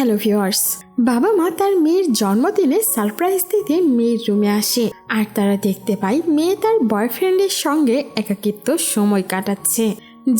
Hello viewers বাবা মা তার মেয়ের জন্মদিনে সারপ্রাইজ দিতে মেয়ের রুমে আসে। আর তারা দেখতে পায় মেয়ে তার বয়ফ্রেন্ডের সঙ্গে একাকিত্ব সময় কাটাচ্ছে।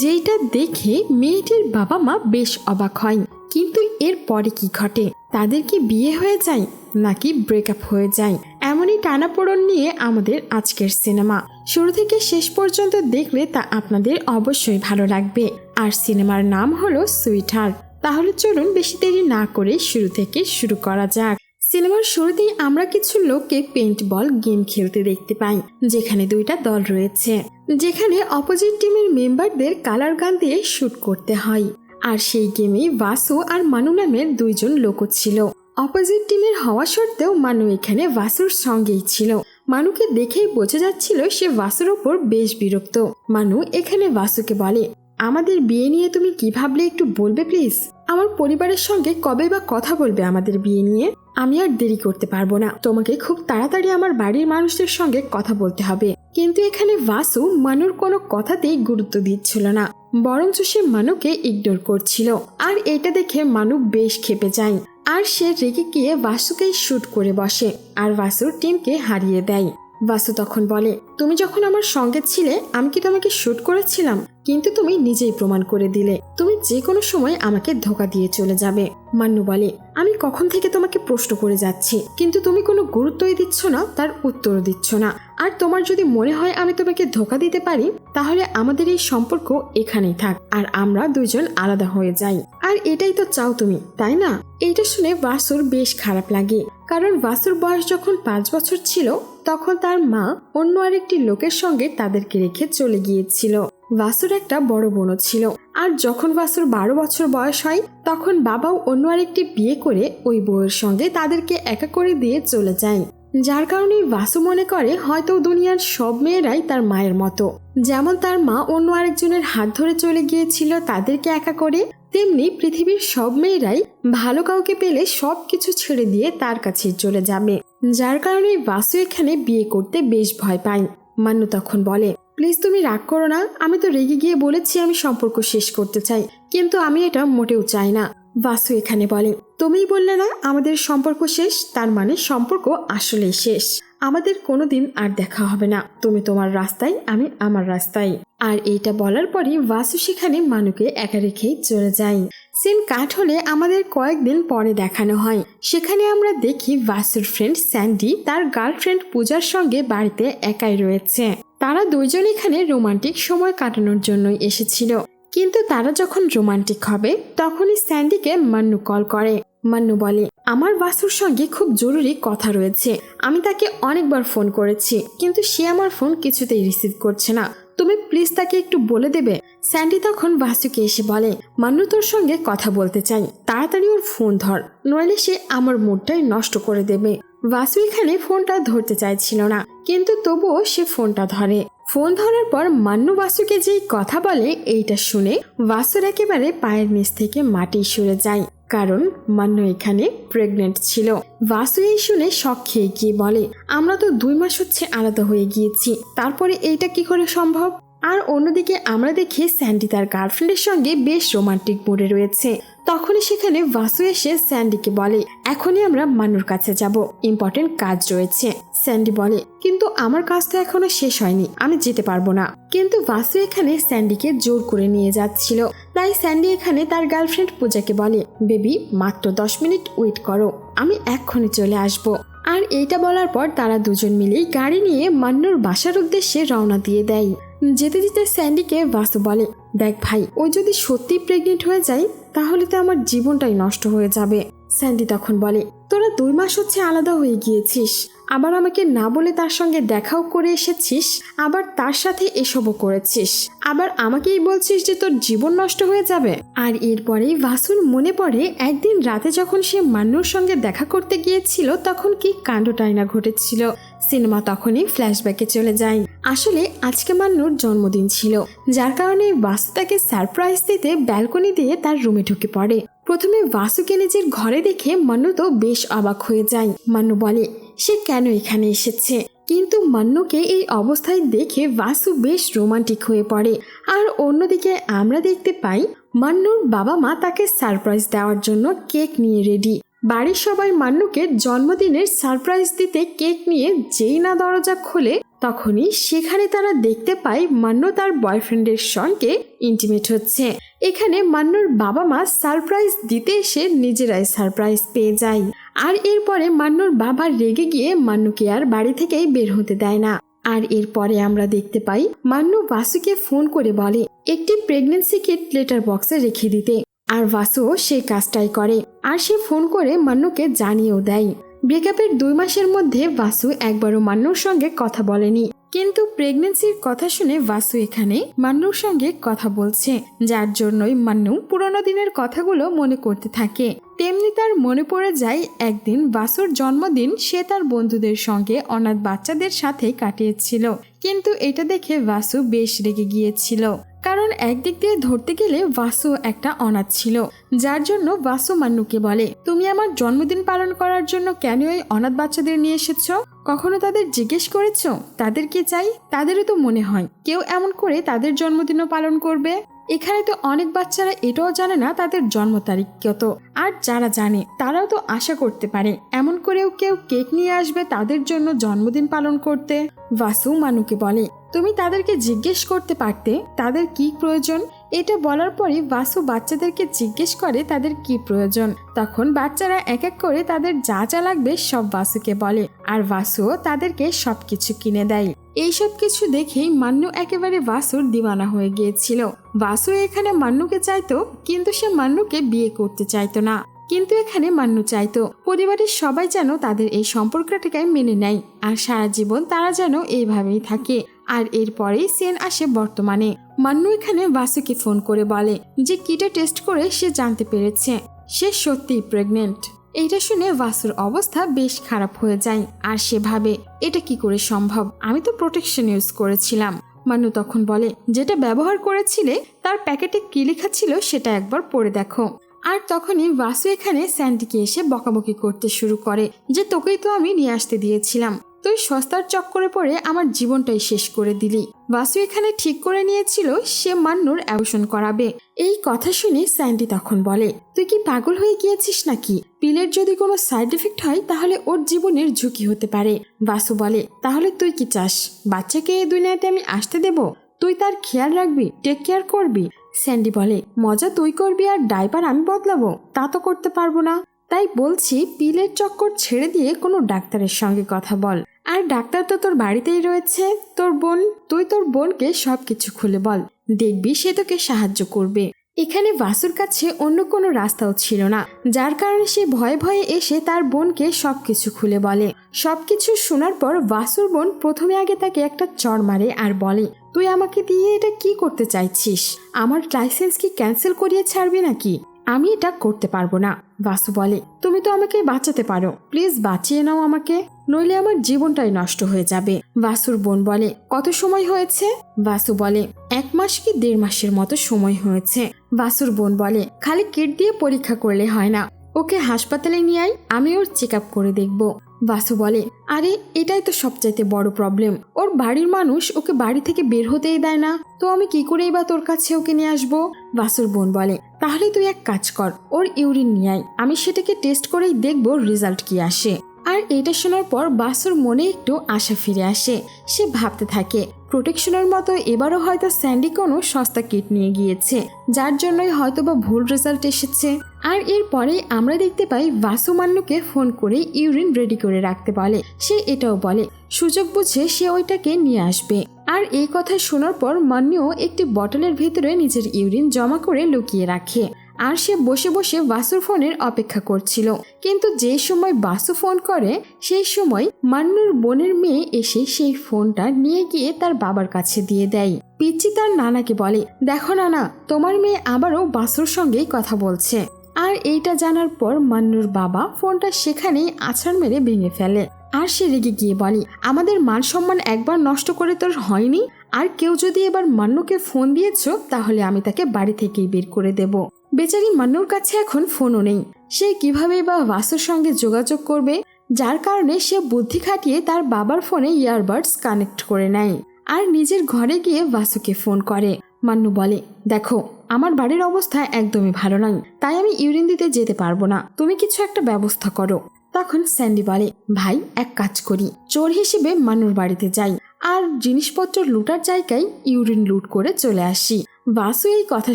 যেটা দেখে মেয়েটির বাবা মা বেশ অবাক হয়। কিন্তু এর পরে কি ঘটে? তাদের কি বিয়ে হয়ে যায়, নাকি ব্রেকআপ হয়ে যায়? এমনই টানাপোড়ন নিয়ে আমাদের আজকের সিনেমা শুরু থেকে শেষ পর্যন্ত দেখলে তা আপনাদের অবশ্যই ভালো লাগবে। আর সিনেমার নাম হলো সুইট হার্ট তাহলে চলুন বেশি দেরি না করে শুরু থেকে শুরু করা যাক। সিনেমার শুরুতেই আমরা কিছু লোককে পেন্ট বল গেম খেলতে দেখতে পাই, যেখানে দুইটা দল রয়েছে, যেখানে অপোজিট টিমের মেম্বারদের কালার গান দিয়ে শুট করতে হয়। আর সেই গেমে বাসু আর মানু নামের দুইজন লোকও ছিল। অপোজিট টিমের হওয়া সত্ত্বেও মানু এখানে বাসুর সঙ্গেই ছিল। মানুকে দেখেই বোঝা যাচ্ছিল সে বাসুর ওপর বেশ বিরক্ত। মানু এখানে বাসুকে বলে আমাদের বিয়ে নিয়ে তুমি কি ভাবলে একটু বলবে প্লিজ আমার পরিবারের সঙ্গে কবে বা কথা বলবে আমাদের বিয়ে নিয়ে? আমি আর দেরি করতে পারব না। তোমাকে খুব তাড়াতাড়ি আমার বাড়ির মানুষদের সঙ্গে কথা বলতে হবে। কিন্তু এখানে বাসু মানুর কোনো কথাতেই গুরুত্ব দিচ্ছিল না। বরঞ্চ সে মানুকে ইগনোর করছিল। আর এটা দেখে মানু বেশ খেপে যায়। আর সে রেগে গিয়ে বাসুকেই শুট করে বসে। আর বাসুর টিমকে হারিয়ে দেয়। বাসু তখন বলে, তুমি যখন আমার সঙ্গে ছিলে, আমি কি তোমাকে শুট করেছিলাম? কিন্তু তুমি নিজেই প্রমাণ করে দিলে। তুমি যে কোনো সময় আমাকে ধোকা দিয়ে চলে যাবে। মান্নু বলে, আমি কখন থেকে তোমাকে প্রশ্ন করে যাচ্ছি? কিন্তু তুমি কোনো গুরুত্বই দিচ্ছ না, তার উত্তরও দিচ্ছ না। আর তোমার যদি মনে হয় আমি তোমাকে ধোকা দিতে পারি, তাহলে আমাদের এই সম্পর্ক এখানেই থাক, আর আমরা দুজন আলাদা হয়ে যাই। আর এটাই তো চাও তুমি, তাই না? এটা শুনে বাসুর বেশ খারাপ লাগে। কারণ বাসুর বয়স যখন পাঁচ বছর ছিল তখন তার মা অন্য আরেকটি লোকের সঙ্গে তাদেরকে রেখে চলে গিয়েছিল। বাসুর একটা বড় বোনও ছিল। আর যখন বাসুর বারো বছর বয়স হয়, তখন বাবাও অন্য আরেকটি বিয়ে করে ওই বউয়ের সঙ্গে তাদেরকে একা করে দিয়ে চলে যায়। যার কারণে বাসু মনে করে, হয়তো দুনিয়ার সব মেয়েরাই তার মায়ের মতো। যেমন তার মা অন্য আরেকজনের হাত ধরে চলে গিয়েছিল তাদেরকে একা করে তেমনি পৃথিবীর সব মেয়েরাই ভালো কাউকে পেলে সব কিছু ছেড়ে দিয়ে তার কাছে চলে যাবে। যার কারণে বাসু এখানে বিয়ে করতে বেশ ভয় পায়। মান্নু তখন বলে, প্লিজ তুমি রাগ করো না, আমি তো রেগে গিয়ে বলেছি আমি সম্পর্ক শেষ করতে চাই, কিন্তু আমি এটা মোটেও চাই না। বাসু এখানে বলে, তুমিই বললে না আমাদের সম্পর্ক শেষ, তার মানে সম্পর্ক আসলেই শেষ। আমাদের কোনোদিন আর দেখা হবে না। তুমি তোমার রাস্তায়, আমি আমার রাস্তায়। আর এইটা বলার পরই বাসু সেখানে মানুকে একা রেখেই চলে যায়। সিন কাট হলে আমাদের কয়েকদিন পরে দেখানো হয়। সেখানে আমরা দেখি বাসুর ফ্রেন্ড স্যান্ডি তার গার্লফ্রেন্ড পূজার সঙ্গে বাড়িতে একাই রয়েছে। তারা দুইজন এখানে রোমান্টিক সময় কাটানোর জন্যই এসেছিল। কিন্তু তারা যখন রোমান্টিক হবে, তখনই স্যান্ডিকে মান্নু কল করে। মান্নু বলে, আমার বাসুর সঙ্গে খুব জরুরি কথা রয়েছে। আমি তাকে অনেকবার ফোন করেছি, কিন্তু সে আমার ফোন কিছুতেই রিসিভ করছে না। তুমি প্লিজ তাকে একটু বলে দেবে? স্যান্ডি তখন বাসুকে এসে বলে, মান্নু তোর সঙ্গে কথা বলতে চাই। তাড়াতাড়ি ওর ফোন ধর, নইলে সে আমার মুডটাই নষ্ট করে দেবে। বাসু এখানে ফোনটা ধরতে চাইছিল না, কিন্তু তবুও সে ফোনটা ধরে। ফোন ধরার পর মান্নু বাসুকে যেই কথা বলে, এইটা শুনে বাসুর একেবারে পায়ের নিচ থেকে মাটি সরে যায়। কারণ মান্নু এখানে প্রেগনেন্ট ছিল। বাসু এই শুনে শখ খেয়ে গিয়ে বলে, আমরা তো দুই মাস হচ্ছে আলাদা হয়ে গিয়েছি, তারপরে এইটা কি করে সম্ভব? আর অন্যদিকে আমরা দেখি স্যান্ডি তার গার্লফ্রেন্ডের সঙ্গে বেশ রোমান্টিক মোডে রয়েছে। তখনই সেখানে বাসু এসে স্যান্ডিকে বলে, এখনই আমরা মানুর কাছে যাব। ইম্পর্টেন্ট কাজ রয়েছে। স্যান্ডি বলে, কিন্তু আমার কাজ তো এখনও শেষ হয়নি। আমি যেতে পারব না। কিন্তু বাসু এখানে স্যান্ডিকে জোর করে নিয়ে যাচ্ছিল। তাই স্যান্ডি এখানে তার গার্লফ্রেন্ড পূজাকে বলে, বেবি, মাত্র দশ মিনিট ওয়েট করো। আমি এক্ষুনি চলে আসব। আর এইটা বলার পর তারা দুজন মিলেই গাড়ি নিয়ে মান্নুর বাসার উদ্দেশ্যে রওনা দিয়ে দেয়। যেতে যেতে স্যান্ডিকে বাসু বলে, দেখ ভাই, ও যদি সত্যি প্রেগনেন্ট হয়ে যায়, তাহলে তো আমার জীবনটাই নষ্ট হয়ে যাবে। স্যান্ডি তখন বলে, তোরা দুই মাস হচ্ছে আলাদা হয়ে গিয়েছিস। আবার আমাকে না বলে তার সঙ্গে দেখাও করে এসেছিস, আবার তার সাথে এসবও করেছিস। আবার আমাকেই বলছিস যে তোর জীবন নষ্ট হয়ে যাবে। আর এরপরেই ভাসুর মনে পড়ে, একদিন রাতে যখন সে মান্নুর সঙ্গে দেখা করতে গিয়েছিল, তখন কি কাণ্ডটাই না ঘটেছিল। সিনেমা তখনই ফ্ল্যাশব্যাকে চলে যায়। আসলে আজকে মান্নুর জন্মদিন ছিল। যার কারণে বাসু তাকে সারপ্রাইজ দিতে ব্যালকনি দিয়ে তার রুমে ঢুকে পড়ে। প্রথমে বাসুকে নিজের ঘরে দেখে মান্নু তো বেশ অবাক হয়ে যায়। মান্নু বলে, সে কেন এখানে এসেছে? কিন্তু মান্নুকে এই অবস্থায় দেখে বাসু বেশ রোমান্টিক হয়ে পড়ে। আর অন্যদিকে আমরা দেখতে পাই, মান্নুর বাবা মা তাকে সারপ্রাইজ দেওয়ার জন্য কেক নিয়ে রেডি। বাড়ির সবাই মান্নুকে জন্মদিনের সারপ্রাইজ দিতে কেক নিয়ে যেই না দরজা খোলে, তখনই সেখানে তারা দেখতে পায় মান্নু তার বয়ফ্রেন্ডের সঙ্গে ইন্টিমেট হচ্ছে। এখানে মান্নুর বাবা মা সারপ্রাইজ দিতে এসে নিজেরাই সারপ্রাইজ পেয়ে যায়। আর এরপরে মান্নুর বাবা রেগে গিয়ে মান্নুকে আর বাড়ি থেকেই বের হতে দেয় না। আর এরপরে আমরা দেখতে পাই, মান্নু বাসুকে ফোন করে বলে, একটি প্রেগনেন্সি কিট লেটার বক্সে রেখে দিতে। আর বাসুও সেই কাজটাই করে। আর সে ফোন করে মান্নুকে জানিয়েও দেয়। ব্রেকআপের দুই মাসের মধ্যে বাসু একবারও মান্নুর সঙ্গে কথা বলেনি। কিন্তু প্রেগনেন্সির কথা শুনে বাসু এখানে মান্নুর সঙ্গে কথা বলছে, যার জন্যই মান্নু পুরনো দিনের কথাগুলো মনে করতে থাকে। তেমনি তার মনে পড়ে যায়, একদিন বাসুর জন্মদিন সে তার বন্ধুদের সঙ্গে অনাথ বাচ্চাদের সাথে কাটিয়েছিল। কিন্তু এটা দেখে বাসু বেশ রেগে গিয়েছিল। কারণ একদিক দিয়ে ধরতে গেলে বাসু একটা অনাথ ছিল। যার জন্য বাসু মান্নুকে বলে, তুমি আমার জন্মদিন পালন করার জন্য কেন এই অনাথ বাচ্চাদের নিয়ে এসেছ? কখনো তাদের জিজ্ঞেস করেছ? তাদের কি চাই? তাদেরও তো মনে হয়। কেউ এমন করে তাদের জন্মদিনও পালন করবে? এখানে তো অনেক বাচ্চারা এটাও জানে না তাদের জন্ম তারিখ কত। আর যারা জানে, তারাও তো আশা করতে পারে, এমন করেও কেউ কেক নিয়ে আসবে তাদের জন্য জন্মদিন পালন করতে। বাসু মানুকে বলে তুমি তাদেরকে জিজ্ঞেস করতে পারতে তাদের কি প্রয়োজন? এটা বলার পরে বাসু বাচ্চাদেরকে জিজ্ঞেস করে তাদের কি প্রয়োজন। তখন বাচ্চারা এক এক করে তাদের যা যা লাগবে সব বাসুকে বলে আর বাসুও তাদেরকে সবকিছু কিনে দেয়। এইসব কিছু দেখেই মান্নু একেবারে বাসুর দিওয়ানা হয়ে গিয়েছিল। বাসু এখানে মান্নুকে চাইতো, কিন্তু সে মান্নুকে বিয়ে করতে চাইতো না। কিন্তু এখানে মান্নু চাইতো, পরিবারের সবাই যেন তাদের এই সম্পর্কটাকে মেনে নেয় আর সারা জীবন তারা যেন এইভাবেই থাকে। আর এরপরেই সেন আসে বর্তমানে। মান্নু এখানে বাসুকে ফোন করে বলে যে, কিটা টেস্ট করে সে জানতে পেরেছে। সে সত্যিই প্রেগনেন্ট। এইটা শুনে বাসুর অবস্থা বেশ খারাপ হয়ে যায়। আর সে ভাবে, এটা কি করে সম্ভব? আমি তো প্রোটেকশন ইউজ করেছিলাম। মান্নু তখন বলে, যেটা ব্যবহার করেছিলে, তার প্যাকেটে কি লেখা ছিল সেটা একবার পড়ে দেখো। আর তখনই বাসু এখানে স্যান্ডিকে এসে বকাবকি করতে শুরু করে, যে তোকেই তো আমি নিয়ে আসতে দিয়েছিলাম। তুই সস্তার চক্করে পড়ে আমার জীবনটাই শেষ করে দিলি। বাসু এখানে ঠিক করে নিয়েছিল, সে মান্নুর অ্যাবশন করাবে। এই কথা শুনে স্যান্ডি তখন বলে, তুই কি পাগল হয়ে গিয়েছিস নাকি? পিলের যদি কোনো সাইড এফেক্ট হয়, তাহলে ওর জীবনের ঝুঁকি হতে পারে। বাসু বলে, তাহলে তুই কি চাস? বাচ্চাকে এই দুনিয়াতে আমি আসতে দেব? তুই তার খেয়াল রাখবি টেক কেয়ার করবি? স্যান্ডি বলে, মজা তুই করবি আর ডাইপার আমি বদলাবো, তা তো করতে পারব না। তাই বলছি, পিলের চক্কর ছেড়ে দিয়ে কোনো ডাক্তারের সঙ্গে কথা বল। আর ডাক্তার তো তোর বাড়িতেই রয়েছে। তোর বোন, তুই তোর বোনকে সব কিছু খুলে বল। দেখবি সে তোকে সাহায্য করবে। এখানে বাসুর কাছে অন্য কোনো রাস্তাও ছিল না। যার কারণে সে ভয়ে ভয়ে এসে তার বোনকে সব কিছু খুলে বলে। সব কিছু শোনার পর বাসুর বোন প্রথমে আগে তাকে একটা চড় মারে আর বলে, তুই আমাকে দিয়ে এটা কি করতে চাইছিস? আমার লাইসেন্স কি ক্যান্সেল করিয়ে ছাড়বি নাকি? আমি এটা করতে পারব না। বাসু বলে, তুমি তো আমাকে বাঁচাতে পারো। প্লিজ বাঁচিয়ে নাও আমাকে। নইলে আমার জীবনটাই নষ্ট হয়ে যাবে। বাসুর বোন বলে, কত সময় হয়েছে? বাসু বলে, এক মাস কি দেড় মাসের মতো সময় হয়েছে। বাসুর বোন বলে, খালি কিট দিয়ে পরীক্ষা করলে হয় না। ওকে হাসপাতালে নিয়ে আয়, আমি ওর চেক আপ করে দেখব। বাসু বলে, আরে, এটাই তো সবচাইতে বড় প্রবলেম। ওর বাড়ির মানুষ ওকে বাড়ি থেকে বের হতেই দেয় না। তো আমি কি করেই বা তোর কাছে ওকে নিয়ে আসব? বাসুর বোন বলে, তাহলে তুই এক কাজ কর, ওর ইউরিন নিয়ে আয়। আমি সেটাকে টেস্ট করেই দেখব রেজাল্ট কি আসে। আর এটা শোনার পর বাসুর মনে একটু আশা ফিরে আসে। সে ভাবতে থাকে, প্রোটেকশনের মতো এবারও হয়তো স্যান্ডি কোনো সস্তা কিট নিয়ে গিয়েছে, যার জন্যই হয়তো বা ভুল রেজাল্ট এসেছে। আর এরপরেই আমরা দেখতে পাই বাসু মান্নুকে ফোন করে ইউরিন রেডি করে রাখতে বলে। সে এটাও বলে, সুযোগ বুঝে সে ওইটাকে নিয়ে আসবে। আর এই কথা শোনার পর মান্নুও একটি বটলের ভেতরে নিজের ইউরিন জমা করে লুকিয়ে রাখে। আর সে বসে বসে বাসুর ফোনের অপেক্ষা করছিল। কিন্তু যে সময় বাসু ফোন করে, সেই সময় মান্নুর বোনের মেয়ে এসে সেই ফোনটা নিয়ে গিয়ে তার বাবার কাছে দিয়ে দেয়। পিচ্চি তার নানাকে বলে, দেখো নানা, তোমার মেয়ে আবারও বাসুর সঙ্গেই কথা বলছে। আর এইটা জানার পর মান্নুর বাবা ফোনটা সেখানেই আছাড় মেরে ভেঙে ফেলে। আর সে রেগে গিয়ে বলে, আমাদের মান সম্মান একবার নষ্ট করে তোর হয়নি? আর কেউ যদি এবার মান্নুকে ফোন দিয়েছ, তাহলে আমি তাকে বাড়ি থেকেই বের করে দেব। বেচারি মান্নুর কাছে এখন ফোনও নেই। সে কীভাবে বা বাসুর সঙ্গে যোগাযোগ করবে? যার কারণে সে বুদ্ধি খাটিয়ে তার বাবার ফোনে ইয়ারবাডস কানেক্ট করে নেয় আর নিজের ঘরে গিয়ে বাসুকে ফোন করে। মান্নু বলে, দেখো, আমার বাড়ির অবস্থা একদমই ভালো নয়, তাই আমি ইউরিন দিতে যেতে পারব না। তুমি কিছু একটা ব্যবস্থা করো। তখন স্যান্ডি বলে, ভাই, এক কাজ করি। চোর হিসেবে মানুর বাড়িতে যাই আর জিনিসপত্র লুটার জায়গায় ইউরিন লুট করে চলে আসি। বাসু এই কথা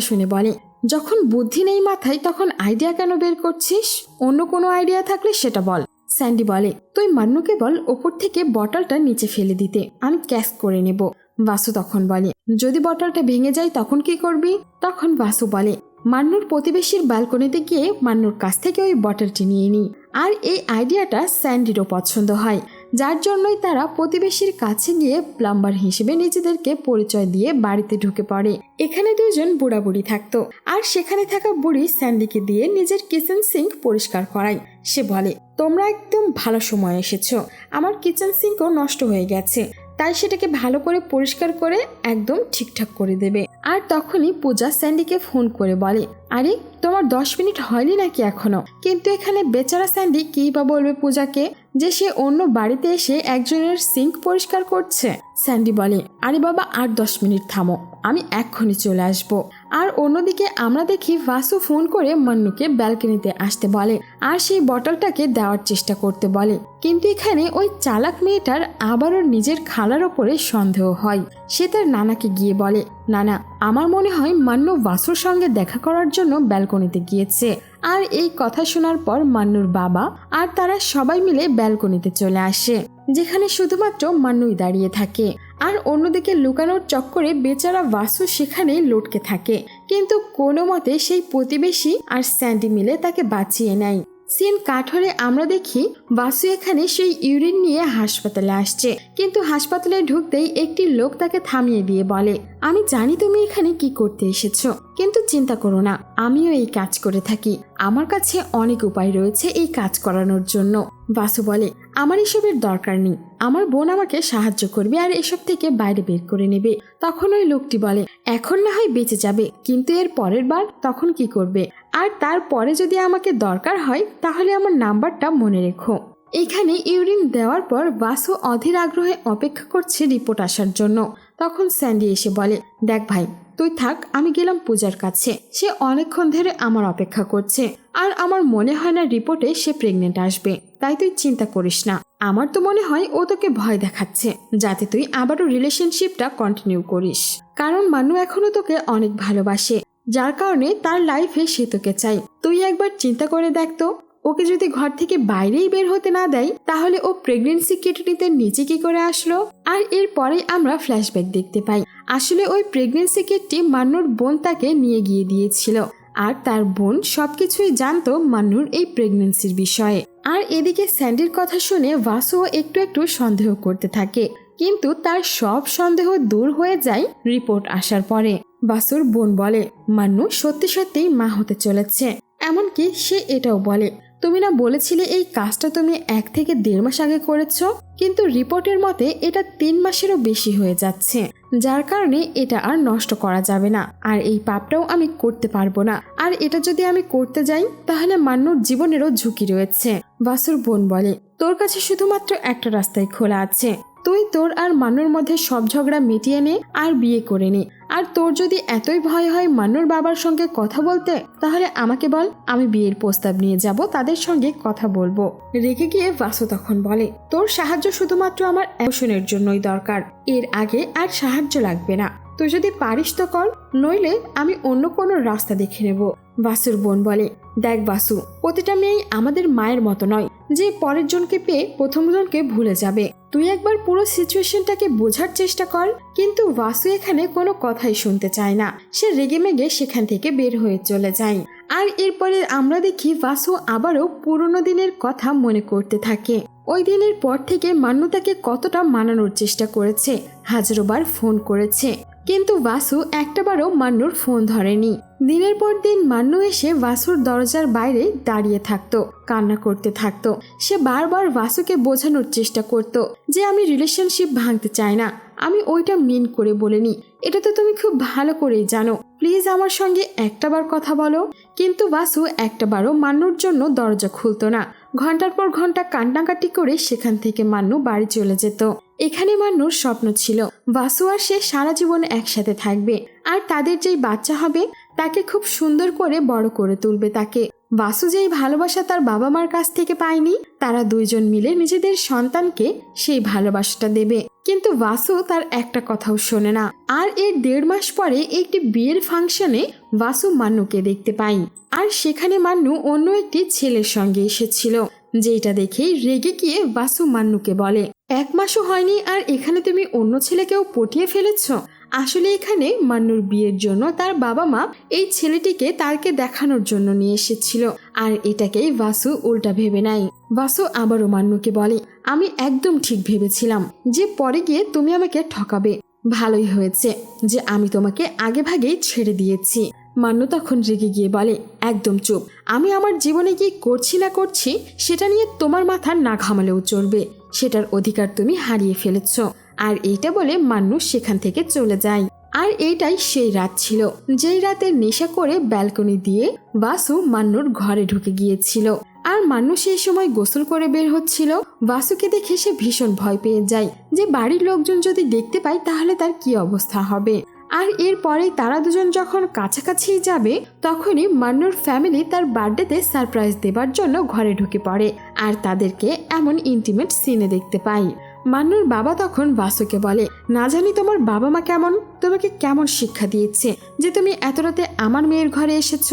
শুনে বলে যখন বুদ্ধি নেই মাথায়, তখন আইডিয়া কেন বের করছিস? অন্য কোনো আইডিয়া থাকলে সেটা বল। স্যান্ডি বলে, তুই মান্নুকে বল ওপর থেকে বটলটা নিচে ফেলে দিতে, আমি ক্যাশ করে নেব। বাসু তখন বলে, যদি বটলটা ভেঙে যায়, তখন কি করবি? তখন বাসু বলে, মান্নুর প্রতিবেশীর ব্যালকনিতে গিয়ে মান্নুর কাছ থেকে ওই বটলটি নিয়ে নিই আর এই আইডিয়াটা স্যান্ডিরও পছন্দ হয়। যার জন্যই তারা প্রতিবেশীর কাছে গিয়ে প্লাম্বার হিসেবে নিজেদেরকে পরিচয় দিয়ে বাড়িতে ঢুকে পড়ে। এখানে দুজন বুড়া বুড়ি থাকতো আর সেখানে থাকা বুড়ি স্যান্ডিকে দিয়ে নিজের কিচেন সিঙ্ক পরিষ্কার করায়। সে বলে, তোমরা একদম ভালো সময় এসেছ। আমার কিচেন সিঙ্কও নষ্ট হয়ে গেছে। তাই সেটাকে ভালো করে পরিষ্কার করে একদম ঠিকঠাক করে দেবে। আর তখনই পূজা স্যান্ডিকে ফোন করে বলে, আরে, তোমার দশ মিনিট হয়নি নাকি এখনও? কিন্তু এখানে বেচারা স্যান্ডি কী বা বলবে পূজাকে? যে সে অন্য বাড়িতে এসে একজনের সিঙ্ক পরিষ্কার করছে। স্যান্ডি বলে, আরে বাবা, আর দশ মিনিট থামো, আমি এক্ষুনি চলে আসব। আর অন্যদিকে আমরা দেখি ভাসু ফোন করে মান্নুকে ব্যালকনিতে আসতে বলে, আর সেই বটলটাকে দেওয়ার চেষ্টা করতে বলে। কিন্তু এখানে ওই চালাক মেয়েটার আবারও নিজের খালার ওপরে সন্দেহ হয়। সে তার নানাকে গিয়ে বলে, নানা, আমার মনে হয় মান্নু ভাসুর সঙ্গে দেখা করার জন্য ব্যালকনিতে গিয়েছে। আর এই কথা শোনার পর মান্নুর বাবা আর তারা সবাই মিলে ব্যালকনিতে চলে আসে, যেখানে শুধুমাত্র মান্নুই দাঁড়িয়ে থাকে। আর অন্যদিকে লুকানোর চক্করে বেচারা বাসু সেখানে লটকে থাকে, কিন্তু কোনো মতে সেই প্রতিবেশী আর স্যান্ডি মিলে তাকে বাঁচিয়ে নেয়। সিন কাঠরে আমরা দেখি বাসু এখানে সেই ইউরিন নিয়ে হাসপাতালে আসছে। কিন্তু হাসপাতালে ঢুকতেই একটি লোক তাকে থামিয়ে দিয়ে বলে, আমি জানি তুমি এখানে কি করতে এসেছ, কিন্তু চিন্তা করো না, আমিও এই কাজ করে থাকি। আমার কাছে অনেক উপায় রয়েছে এই কাজ করানোর জন্য। বাসু বলে, আমার এসবের দরকার নেই আমার বোন আমাকে সাহায্য করবে আর এসব থেকে বাইরে বের করে নেবে। তখন ওই লোকটি বলে, এখন না হয় বেঁচে যাবে, কিন্তু এর পরের বার তখন কি করবে? আর তারপরে যদি আমাকে দরকার হয়, তাহলে আমার নাম্বারটা মনে রেখো। এখানে ইউরিন দেওয়ার পর বাসু অধীর আগ্রহে অপেক্ষা করছে রিপোর্ট আসার জন্য। তখন স্যান্ডি এসে বলে, দেখ ভাই, তুই থাক, আমি গেলাম পূজার কাছে। সে অনেকক্ষণ ধরে আমার অপেক্ষা করছে। আর আমার মনে হয় না রিপোর্টে সে প্রেগনেন্ট আসবে। তাই তুই চিন্তা করিস না। আমার তো মনে হয় ও তোকে ভয় দেখাচ্ছে, যাতে তুই আবারও রিলেশনশিপটা কন্টিনিউ করিস। কারণ মানু এখনও তোকে অনেক ভালোবাসে, যার কারণে তার লাইফে সে তোকে চাই তুই একবার চিন্তা করে দেখ তো, ওকে যদি ঘর থেকে বাইরেই বের হতে না দেয়, তাহলে ও প্রেগনেন্সি কেটে নিচে কি করে আসলো? আর এরপরেই আমরা ফ্ল্যাশব্যাক দেখতে পাই। আসলে ওই প্রেগনেন্সি কিটটি মান্নুর বোন তাকে নিয়ে গিয়ে দিয়েছিল। আর তার বোন সবকিছুই জানতো মান্নুর এই প্রেগনেন্সির বিষয়ে। আর এদিকে স্যান্ডির কথা শুনে ভাসুও একটু একটু সন্দেহ করতে থাকে। কিন্তু তার সব সন্দেহ দূর হয়ে যায় রিপোর্ট আসার পরে। বাসুর বোন বলে, মান্নু সত্যি সত্যিই মা হতে চলেছে। এমনকি সে এটাও বলে, তুমি না বলেছিলে এই কাজটা তুমি এক থেকে দেড় মাস আগে করেছ, কিন্তু রিপোর্টের মতে এটা তিন মাসেরও বেশি হয়ে যাচ্ছে। যার কারণে এটা আর নষ্ট করা যাবে না। আর এই পাপটাও আমি করতে পারব না। আর এটা যদি আমি করতে যাই, তাহলে মান্নুর জীবনেরও ঝুঁকি রয়েছে, বাসুর বোন বলে। তোর কাছে শুধুমাত্র একটা রাস্তায় খোলা আছে। তুই তোর আর মানুর মধ্যে সব ঝগড়া মিটিয়ে নে আর বিয়ে করে নে। আর তোর যদি এতই ভয় হয় মানুর বাবার সঙ্গে কথা বলতে, তাহলে আমাকে বল, আমি বিয়ের প্রস্তাব নিয়ে যাব, তাদের সঙ্গে কথা বলব। রেগে গিয়ে বাসু তখন বলে, তোর সাহায্য শুধুমাত্র আমার অ্যাকশনের জন্যই দরকার, এর আগে আর সাহায্য লাগবে না। তুই যদি পারিস তো কর, নইলে আমি অন্য কোনো রাস্তা দেখে নেব। বাসুর বোন বলে, দেখ বাসু, প্রতিটা মেয়েই আমাদের মায়ের মতো নয়, যে পরের জনকে পেয়ে প্রথম জনকে ভুলে যাবে। তুই একবার পুরো সিচুয়েশনটাকে বোঝার চেষ্টা কর, কিন্তু বাসু এখানে কোনো কথাই শুনতে চায় না। সে রেগে মেগে সেখান থেকে বের হয়ে চলে যায়। আর এরপরে আমরা দেখি বাসু আবারও পুরনো দিনের কথা মনে করতে থাকে। ওই দিনের পর থেকে মান্যতাকে কতটা মানানোর চেষ্টা করেছে, হাজারোবার ফোন করেছে। কিন্তু বাসু একটাবারও মান্নুর ফোন ধরেনি। দিনের পর দিন মান্নু এসে বাসুর দরজার বাইরে দাঁড়িয়ে থাকতো, কান্না করতে থাকতো। সে বারবার বাসুকে বোঝানোর চেষ্টা করত যে আমি রিলেশনশিপ ভাঙতে চাই না। আমি ওইটা মিন করে বলিনি। এটা তো তুমি খুব ভালো করেই জানো। প্লিজ আমার সঙ্গে একটাবার কথা বলো। কিন্তু বাসু একটাবারও মান্নুর জন্য দরজা খুলতো না। ঘণ্টার পর ঘণ্টা কান্নাকাটি করে সেখান থেকে মান্নু বাড়ি চলে যেত। এখানে মান্নুর স্বপ্ন ছিল, বাসু আর সে সারা জীবন একসাথে থাকবে। আর তাদের যেই বাচ্চা হবে, তাকে খুব সুন্দর করে বড় করে তুলবে তাকে। বাসু যেই ভালোবাসা তার বাবা মার কাছ থেকে পায়নি, তারা দুইজন মিলে নিজেদের সন্তানকে সেই ভালোবাসাটা দেবে। কিন্তু বাসু তার একটা কথাও শোনে না। আর এর দেড় মাস পরে একটি বিয়ের ফাংশনে বাসু মান্নুকে দেখতে পাই আর সেখানে মান্নু অন্য একটি ছেলের সঙ্গে এসেছিল। যেটা দেখেই রেগে গিয়ে বাসু মান্নুকে বলে, এক মাসও হয়নি আর এখানে তুমি অন্য ছেলেকেও পটিয়ে ফেলেছ। আসলে এখানে মান্নুর বিয়ের জন্য তার বাবা মা এই ছেলেটিকে তারকে দেখানোর জন্য নিয়ে এসেছিল, আর এটাকেই বাসু উল্টা ভেবে নাই। বাসু আবারও মান্নুকে বলে, আমি একদম ঠিক ভেবেছিলাম যে পরে গিয়ে তুমি আমাকে ঠকাবে। ভালোই হয়েছে যে আমি তোমাকে আগে ভাগেই ছেড়ে দিয়েছি। মান্নু তখন রেগে গিয়ে বলে, একদম চুপ। আমি আমার জীবনে কি করছি না করছি, সেটা নিয়ে তোমার মাথা না ঘামালেও চলবে সেটার অধিকার তুমি হারিয়ে ফেলেছ। আর এইটা বলে মান্নু সেখান থেকে চলে যায়। আর এইটাই সেই রাত ছিল। যেই রাতে নেশা করে ব্যালকনি দিয়ে বাসু মান্নুর ঘরে ঢুকে গিয়েছিল। আর মান্নু সেই সময় গোসল করে বের হচ্ছিল। বাসুকে দেখে সে ভীষণ ভয় পেয়ে যায় যে বাড়ির লোকজন যদি দেখতে পায় তাহলে তার কি অবস্থা হবে? আর এরপরে তারা দুজন যখন কাছাকাছি যাবে, তখনই মান্নুর ফ্যামিলি তার বার্থডেতে সারপ্রাইজ দেবার জন্য ঘরে ঢুকে পড়ে আর তাদেরকে এমন ইন্টিমেট সিনে দেখতে পাই মান্নুর বাবা তখন বাসুকে বলে, না জানি তোমার বাবা মা কেমন? তোমাকে কেমন শিক্ষা দিয়েছে যে তুমি এত রাতে আমার মেয়ের ঘরে এসেছ?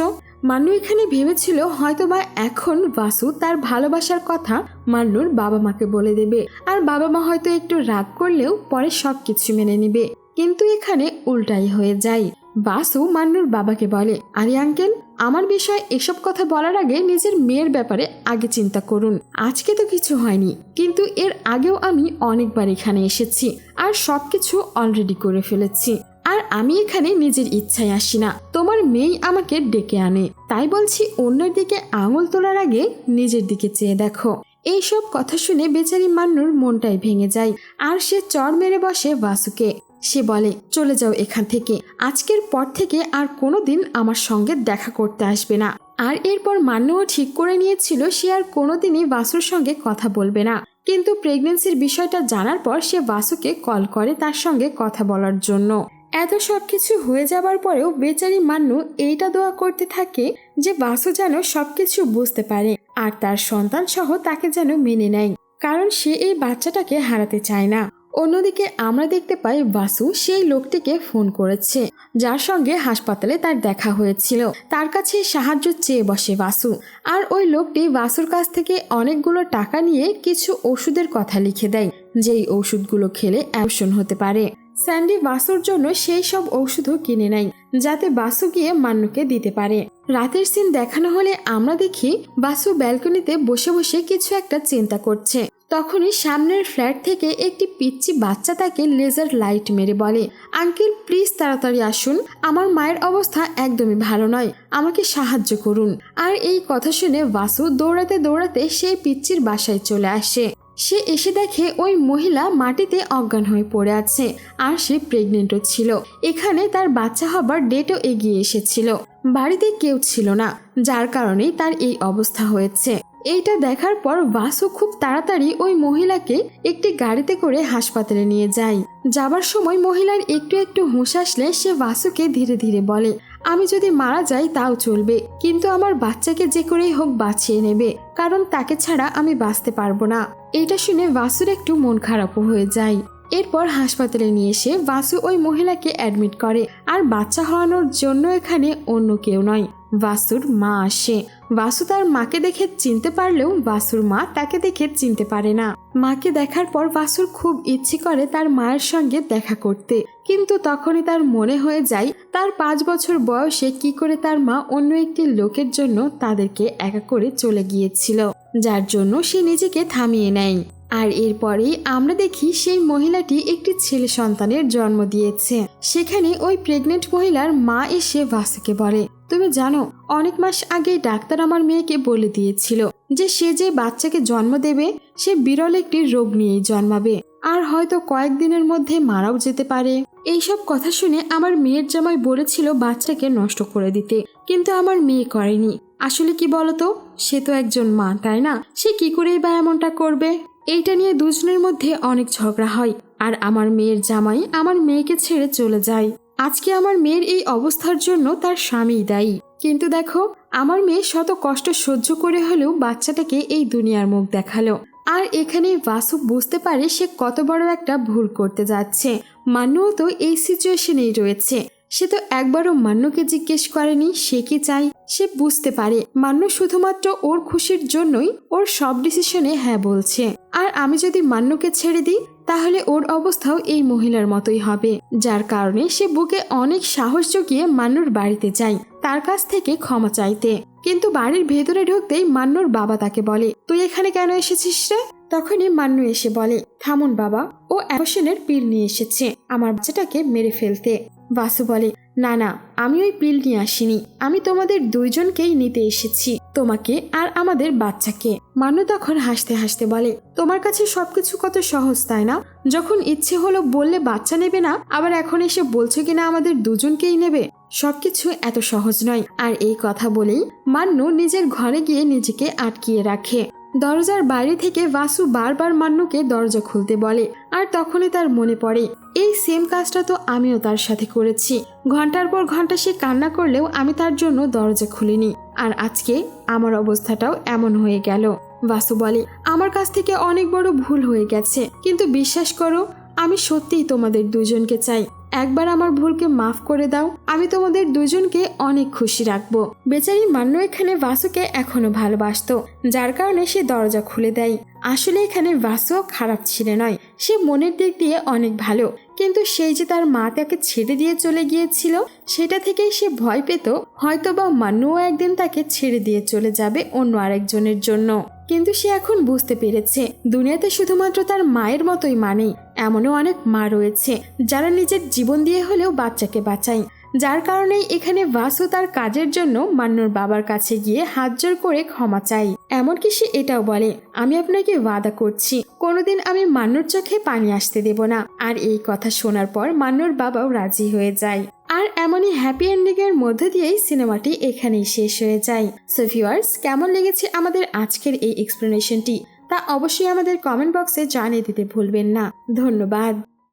মান্নু এখানে ভেবেছিল হয়তোবা এখন বাসু তার ভালোবাসার কথা মান্নুর বাবা মাকে বলে দেবে। আর বাবা মা হয়তো একটু রাগ করলেও পরে সব কিছু মেনে নিবে। কিন্তু এখানে উল্টাই হয়ে যায়। বাসু মান্নুর বাবাকে বলে, আরে আঙ্কেল, আমার বিষয়ে এসব কথা বলার আগে নিজের মেয়ের ব্যাপারে আগে চিন্তা করুন। আজকে তো কিছু হয়নি, কিন্তু এর আগেও আমি অনেকবার এখানে এসেছি আর সবকিছু অলরেডি করে ফেলেছি। আর আমি এখানে নিজের ইচ্ছায় আসি না। তোমার মেয়েই আমাকে ডেকে আনে। তাই বলছি, অন্যের দিকে আঙুল তোলার আগে নিজের দিকে চেয়ে দেখো। এইসব কথা শুনে বেচারি মান্নুর মনটাই ভেঙে যায়। আর সে চড় মেরে বসে বাসুকে সে বলে, চলে যাও এখান থেকে। আজকের পর থেকে আর কোনোদিন আমার সঙ্গে দেখা করতে আসবে না। আর এরপর মান্যও ঠিক করে নিয়েছিল সে আর কোনোদিনই বাসুর সঙ্গে কথা বলবে না। কিন্তু প্রেগনেন্সির বিষয়টা জানার পর সে বাসুকে কল করে তার সঙ্গে কথা বলার জন্য। এত সব কিছু হয়ে যাবার পরেও বেচারি মান্নু এইটা দোয়া করতে থাকে যে বাসু যেন সবকিছু বুঝতে পারে আর তার সন্তান সহ তাকে যেন মেনে নেয়। কারণ সে এই বাচ্চাটাকে হারাতে চায় না। অন্যদিকে আমরা দেখতে পাই বাসু সেই লোকটিকে ফোন করেছে, যার সঙ্গে হাসপাতালে তার দেখা হয়েছিল। তার কাছে সাহায্য চেয়ে বসে বাসু। আর ওই লোকটি বাসুর কাছ থেকে অনেকগুলো টাকা নিয়ে কিছু ওষুধের কথা লিখে দেয়, যেই ওষুধগুলো খেলে অ্যাবশন হতে পারে। স্যান্ডি বাসুর জন্য সেই সব ঔষধও কিনে নেয়, যাতে বাসু গিয়ে মান্নুকে দিতে পারে। রাতের সিন দেখানো হলে আমরা দেখি বাসু ব্যালকনিতে বসে বসে কিছু একটা চিন্তা করছে। তখনই সামনের ফ্ল্যাট থেকে একটি পিচ্চি বাচ্চা তাকে লেজার লাইট মেরে বলে আঙ্কেল প্লিজ তাড়াতাড়ি আসুন। আমার মায়ের অবস্থা একদমই ভালো নয়। আমাকে সাহায্য করুন। আর এই কথা শুনে বাসু দৌড়াতে দৌড়াতে সেই পিচ্চির বাসায় চলে আসে। সে এসে দেখে ওই মহিলা মাটিতে অজ্ঞান হয়ে পড়ে আছে। আর সে প্রেগনেন্টও ছিল। এখানে তার বাচ্চা হবার ডেটও এগিয়ে এসেছিল। বাড়িতে কেউ ছিল না, যার কারণেই তার এই অবস্থা হয়েছে। এইটা দেখার পর বাসু খুব তাড়াতাড়ি ওই মহিলাকে একটি গাড়িতে করে হাসপাতালে নিয়ে যায়। যাবার সময় মহিলার একটু একটু হুঁশ আসলে সে বাসুকে ধীরে ধীরে বলে, আমি যদি মারা যাই তাও চলবে, কিন্তু আমার বাচ্চাকে যে করেই হোক বাঁচিয়ে নেবে, কারণ তাকে ছাড়া আমি বাঁচতে পারব না। এটা শুনে বাসুর একটু মন খারাপও হয়ে যায়। এরপর হাসপাতালে নিয়ে এসে বাসু ওই মহিলাকে অ্যাডমিট করে। আর বাচ্চা হওয়ানোর জন্য এখানে অন্য কেউ নয়, বাসুর মা আসে। বাসু তার মাকে দেখে চিনতে পারলেও বাসুর মা তাকে দেখে চিনতে পারে না। মাকে দেখার পর বাসুর খুব ইচ্ছে করে তার মায়ের সঙ্গে দেখা করতে। কিন্তু তখনই তার মনে হয়ে যায়, তার পাঁচ বছর বয়সে কি করে তার মা অন্য একটি লোকের জন্য তাদেরকে একা করে চলে গিয়েছিল, যার জন্য সে নিজেকে থামিয়ে নেয়। আর এরপরেই আমরা দেখি সেই মহিলাটি একটি ছেলে সন্তানের জন্ম দিয়েছে। সেখানে ওই প্রেগনেন্ট মহিলার মা এসে বাসুকে বলে, তুমি জানো, অনেক মাস আগে ডাক্তার আমার মেয়েকে বলে দিয়েছিল যে সে যে বাচ্চাকে জন্ম দেবে, সে বিরল একটি রোগ নিয়েই জন্মাবে আর হয়তো কয়েকদিনের মধ্যে মারাও যেতে পারে। এইসব কথা শুনে আমার মেয়ের জামাই বলেছিল বাচ্চাকে নষ্ট করে দিতে, কিন্তু আমার মেয়ে করেনি। আসলে কি বলতো? সে তো একজন মা, তাই না? সে কি করেই বা এমনটা করবে? এইটা নিয়ে দুজনের মধ্যে অনেক ঝগড়া হয়, আর আমার মেয়ের জামাই আমার মেয়েকে ছেড়ে চলে যায়। আজকে আমার মেয়ের এই অবস্থার জন্য তার স্বামী দায়ী। কিন্তু দেখো, আমার মেয়ে শত কষ্ট সহ্য করে হলেও বাচ্চাটাকে এই দুনিয়ার মুখ দেখাল। আর এখানে বাসু বুঝতে পারে সে কত বড় একটা ভুল করতে যাচ্ছে। মান্যও তো এই সিচুয়েশনেই রয়েছে। সে তো একবারও মান্যকে জিজ্ঞেস করেনি, সে কি চাই সে বুঝতে পারে। মান্য শুধুমাত্র ওর খুশির জন্যই ওর সব ডিসিশনে হ্যাঁ বলছে। আর আমি যদি মান্যকে ছেড়ে দিই, তাহলে ওর অবস্থাও এই মহিলার মতোই হবে। যার কারণে সে বুকে অনেক সাহস জুগিয়ে মান্নুর বাড়িতে যায়, তার কাছ থেকে ক্ষমা চাইতে। কিন্তু বাড়ির ভেতরে ঢুকতেই মান্নুর বাবা তাকে বলে, তুই এখানে কেন এসেছিস রে? তখনই মান্নু এসে বলে, থামুন বাবা, ও অ্যাবসেনের পিল নিয়ে এসেছে, আমার বাচ্চাটাকে মেরে ফেলতে। বাসু বলে, না না, আমি ওই পিল নিয়ে আসিনি। আমি তোমাদের দুইজনকেই নিতে এসেছি, তোমাকে আর আমাদের বাচ্চাকে। মান্নু তখন হাসতে হাসতে বলে, তোমার কাছে সবকিছু কত সহজ, তাই না? যখন ইচ্ছে হলো বললে বাচ্চা নেবে না, আবার এখন এসে বলছো কিনা আমাদের দুজনকেই নেবে? সবকিছু এত সহজ নয়। আর এই কথা বলেই মান্নু নিজের ঘরে গিয়ে নিজেকে আটকিয়ে রাখে। দরজার বাইরে থেকে বাসু বারবার মান্যকে দরজা খুলতে বলে, আর তখনই তার মনে পড়ে, এই সেম কাজটা তো আমিও তার সাথে করেছি। ঘণ্টার পর ঘণ্টা সে কান্না করলেও আমি তার জন্য দরজা খুলিনি, আর আজকে আমার অবস্থাটাও এমন হয়ে গেল। বাসু বলে, আমার কাছ থেকে অনেক বড় ভুল হয়ে গেছে, কিন্তু বিশ্বাস করো আমি সত্যিই তোমাদের দুজনকে চাই। একবার আমার ভুলকে মাফ করে দাও। আমি তোমাদের দুজনকে অনেক খুশি রাখব। বেচারি মান্য এখানে বাসুকে এখনও ভালোবাসতো, যার কারণে সে দরজা খুলে দেয়। আসলে এখানে বাসুও খারাপ ছিল নয়। সে মনের দিক দিয়ে অনেক ভালো। কিন্তু সেই যে তার মা তাকে ছেড়ে দিয়ে চলে গিয়েছিল, সেটা থেকেই সে ভয় পেত। হয়তো বা মান্নুও একদিন তাকে ছেড়ে দিয়ে চলে যাবে অন্য আরেকজনের জন্য। কিন্তু সে এখন বুঝতে পেরেছে, দুনিয়াতে শুধুমাত্র তার মায়ের মতোই মানেই এমনও অনেক মা রয়েছে যারা নিজের জীবন দিয়ে হলেও বাচ্চাকে বাঁচায়। যার কারণেই এখানে বাসু তার কাজের জন্য মান্নুর বাবার কাছে গিয়ে হাত জোর করে ক্ষমা চাই এমনকি সে এটাও বলে, আমি আপনাকে ওয়াদা করছি, কোনোদিন আমি মান্নুর চোখে পানি আসতে দেব না। আর এই কথা শোনার পর মান্নুর বাবাও রাজি হয়ে যায়। আর এমনই হ্যাপি এন্ডিং এর মধ্যে দিয়েই সিনেমাটি এখানেই শেষ হয়ে যায়। সো ভিউয়ার্স কেমন লেগেছে আমাদের আজকের এই এক্সপ্লেনেশনটি তা অবশ্যই আমাদের কমেন্ট বক্সে জানিয়ে দিতে ভুলবেন না। ধন্যবাদ।